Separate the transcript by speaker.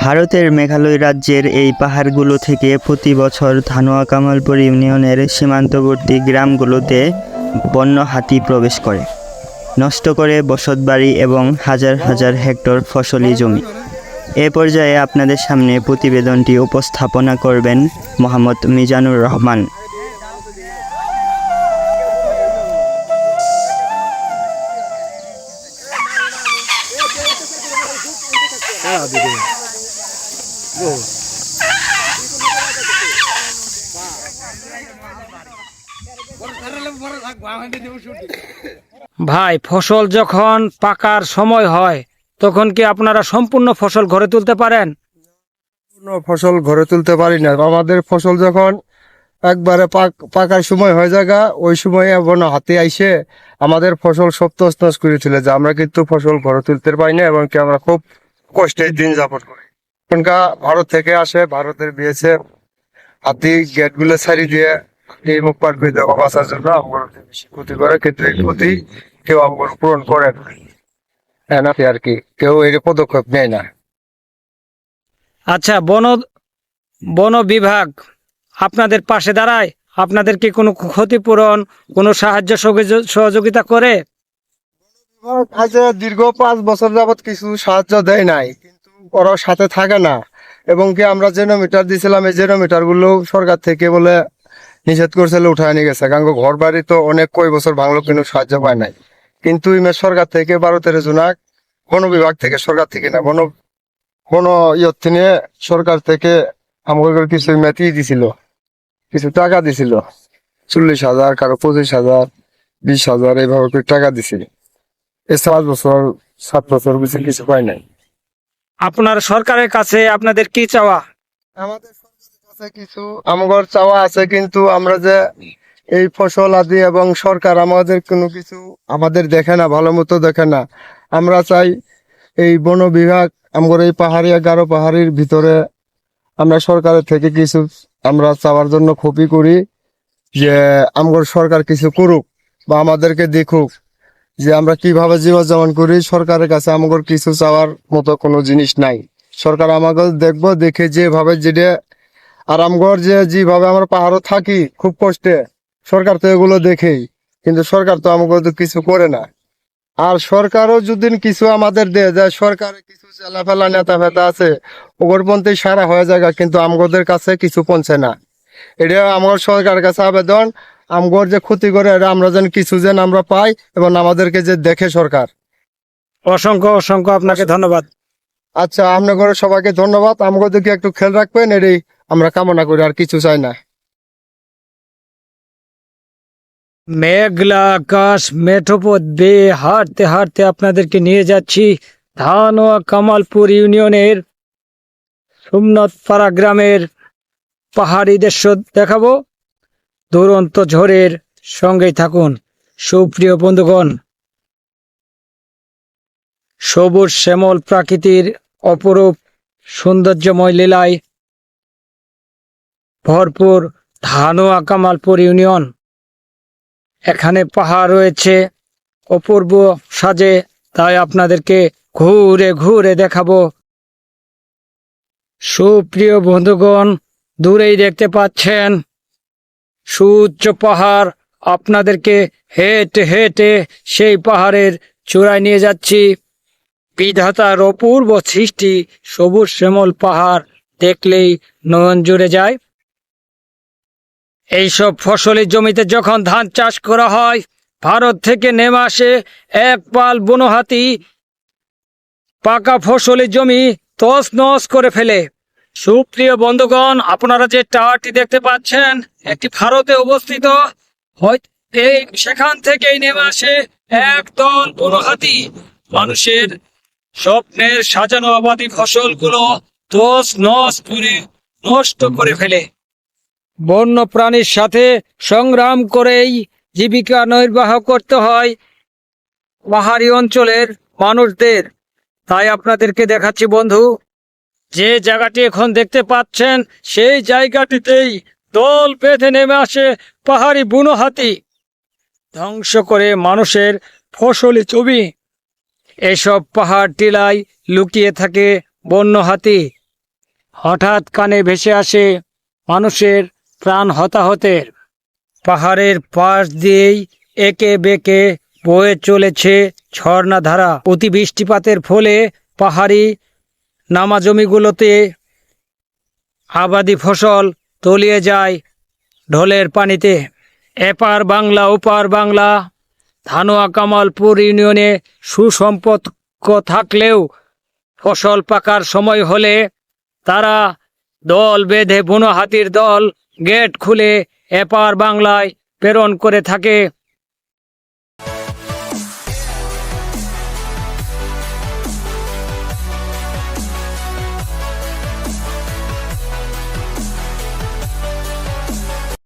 Speaker 1: ভারতের মেঘালয় রাজ্যের এই পাহাড়গুলো থেকে প্রতি বছর ধানোয়া কামালপুর ইউনিয়নের সীমান্তবর্তী গ্রামগুলোতে বন্য হাতি প্রবেশ করে। নষ্ট করে বসতবাড়ি এবং হাজার হাজার হেক্টর ফসলি জমি। এ পর্যায়ে আপনাদের সামনে প্রতিবেদনটি উপস্থাপনা করবেন মোহাম্মদ মিজানুর রহমান।
Speaker 2: ভাই, ফসল যখন পাকার সময় হয়, তখন কি আপনারা সম্পূর্ণ ফসল ঘরে তুলতে পারেন?
Speaker 3: ফসল ঘরে তুলতে পারি না। আমাদের ফসল যখন একবারে পাক- পাকার সময় হয়ে যাগা ওই সময় বন হাতে আইসে আমাদের ফসল সব করে তুলে যায়। আমরা কিন্তু ফসল ঘরে তুলতে পারি না এবং কি আমরা খুব কষ্টে দিন যাপন করি। ভারত থেকে আসে ভারতের বিএসএফ হাতি গেটগুলো ছাড়ি দিয়ে এই মুখ পাট করে দেওয়া বাঁচার জন্য আমার বেশি ক্ষতি করে কিন্তু এই ক্ষতি কেউ আমার পূরণ করে না। হ্যাঁ আর কি কেউ এই পদক্ষেপ নেয় না।
Speaker 2: আচ্ছা বন বন বিভাগ আপনাদের পাশে দাঁড়ায় আপনাদের কি কোনো ক্ষতিপূরণ কোনো সাহায্য সহযোগি- সহযোগিতা করে?
Speaker 3: দীর্ঘ পাঁচ বছর যাবত কিছু সাহায্য দেয় নাই। কিন্তু ওরা সাথে থাকে না। এবং কি আমরা জেনোমিটার দিছিলাম, এই জেনোমিটারগুলো সরকার থেকে বলে নিষেধ করছিল, উঠায় নিয়ে গেছে। কারণ ঘর বাড়ি তো অনেক কয় বছর ভাঙলো, কিন্তু সাহায্য পায় নাই। কিন্তু ইমের সরকার থেকে বারো তেরো জনাক বন বিভাগ থেকে, সরকার থেকে না বন বন ইয়ত থেকে সরকার থেকে আমাদের কিছু মেতি দিছিল। কিছু টাকা দিছিল। চল্লিশ হাজার, কারও পঁচিশ হাজার, বিশ হাজার, এইভাবে টাকা দিছিল। এই সাত বছর সাত বছর বেশি কিছু পাই নাই।
Speaker 2: আপনার সরকারের কাছে আপনাদের কি চাওয়া?
Speaker 3: আমাদের কাছে কিছু আমাদের চাওয়া আছে, কিন্তু আমরা যে এই ফসল আদি এবং সরকার আমাদের কোনো কিছু আমাদের দেখে না, ভালো মতো দেখে না। আমরা চাই এই বন বিভাগ আমাদের এই পাহাড়িয়া গারো পাহাড়ির ভিতরে আমরা সরকারের থেকে কিছু আমরা চাওয়ার জন্য খুবই করি যে আমগর সরকার কিছু করুক বা আমাদেরকে দেখুক। যে আমরা কীভাবে জীবন যাপন করি, সরকারের কাছে আমাদের কিছু চাওয়ার মতো কোনো জিনিস নাই। সরকার আমাকে দেখব, দেখে যেভাবে যেটা আরামগড় যে যেভাবে আমরা পাহাড়ে থাকি, খুব কষ্টে, সরকার তো এগুলো দেখেই। কিন্তু সরকার তো আমাকে তো কিছু করে না। আর সরকারও যদি কিছু আমাদের দেয় যে সরকারে কিছু চেলাফেলা নেতা ফেতা আছে ওগরপন্থী সারা হয়ে যায় কিন্তু আমগদের কাছে কিছু পৌঁছে না। এটা আমার সরকারের কাছে আবেদন আমগর যে ক্ষতি করে আমরা যেন কিছু যেন আমরা পাই এবং আমাদেরকে যে দেখে সরকার।
Speaker 2: অসংখ্য অসংখ্য আপনাকে ধন্যবাদ।
Speaker 3: আচ্ছা আপনাদের সবাইকে ধন্যবাদ। আমাকে দিকে একটু খেয়াল রাখবেন এটাই আমরা কামনা করি আর কিছু চাই না।
Speaker 2: মেঘলা আকাশ মেঠোপথ বেয়ে হাঁটতে হাঁটতে আপনাদেরকে নিয়ে যাচ্ছি ধানোয়া কামালপুর ইউনিয়নের সোমনাথ পাড়া গ্রামের পাহাড়ি দৃশ্য দেখাবো। দুরন্ত ঝড়ের সঙ্গেই থাকুন, সুপ্রিয় বন্ধুগণ। সবুজ শ্যামল প্রাকৃতির অপরূপ সৌন্দর্যময় লীলায় ভরপুর ধানোয়া কামালপুর ইউনিয়ন। এখানে পাহাড় রয়েছে, অপূর্ব সাজে, তাই আপনাদেরকে ঘুরে ঘুরে দেখাবো। সুপ্রিয় বন্ধুগণ, দূরেই দেখতে পাচ্ছেন সুউচ্চ পাহাড় আপনাদেরকে হেঁটে হেঁটে সেই পাহাড়ের চূড়ায় নিয়ে যাচ্ছি। বিধাতার অপূর্ব সৃষ্টি সবুজ শ্যামল পাহাড় দেখলেই নয়ন জুড়ে যায়। এইসব ফসলের জমিতে যখন ধান চাষ করা হয়, ভারত থেকে নেমে আসে এক পাল বনহাতি পাকা ফসলের জমি তস নস করে ফেলে। সুপ্রিয় বন্ধুগণ, আপনারা যে টাওয়ারটি দেখতে পাচ্ছেন, একটি ভারতে অবস্থিত। সেখান থেকেই নেমে আসে এক দল বনহাতি মানুষের স্বপ্নের সাজানো আবাদি ফসলগুলো তস নস করে নষ্ট করে ফেলে। বন্য প্রাণীর সাথে সংগ্রাম করেই জীবিকা নির্বাহ করতে হয় পাহাড়ি অঞ্চলের মানুষদের। তাই আপনাদেরকে দেখাচ্ছি বন্ধু যে জায়গাটি এখন দেখতে পাচ্ছেন, সেই জায়গাটিতেই দল বেঁধে নেমে আসে পাহাড়ি বুনো হাতি ধ্বংস করে মানুষের ফসলি ছবি। এসব পাহাড় টিলায় লুকিয়ে থাকে বন্য হাতি হঠাৎ কানে ভেসে আসে মানুষের প্রাণ হতাহতের। পাহাড়ের পাশ দিয়েই একে বেঁকে বয়ে চলেছে ঝর্ণাধারা। অতি বৃষ্টিপাতের ফলে পাহাড়ি নামা জমিগুলোতে আবাদি ফসল তলিয়ে যায় ঢলের পানিতে। এপার বাংলা, ওপার বাংলা, ধানোয়া, কামালপুর ইউনিয়নে সুসম্পর্ক থাকলেও ফসল পাকার সময় হলে তারা দল বেঁধে বুনো হাতির দল, গেট খুলে এপার বাংলায় প্রেরণ করে থাকে।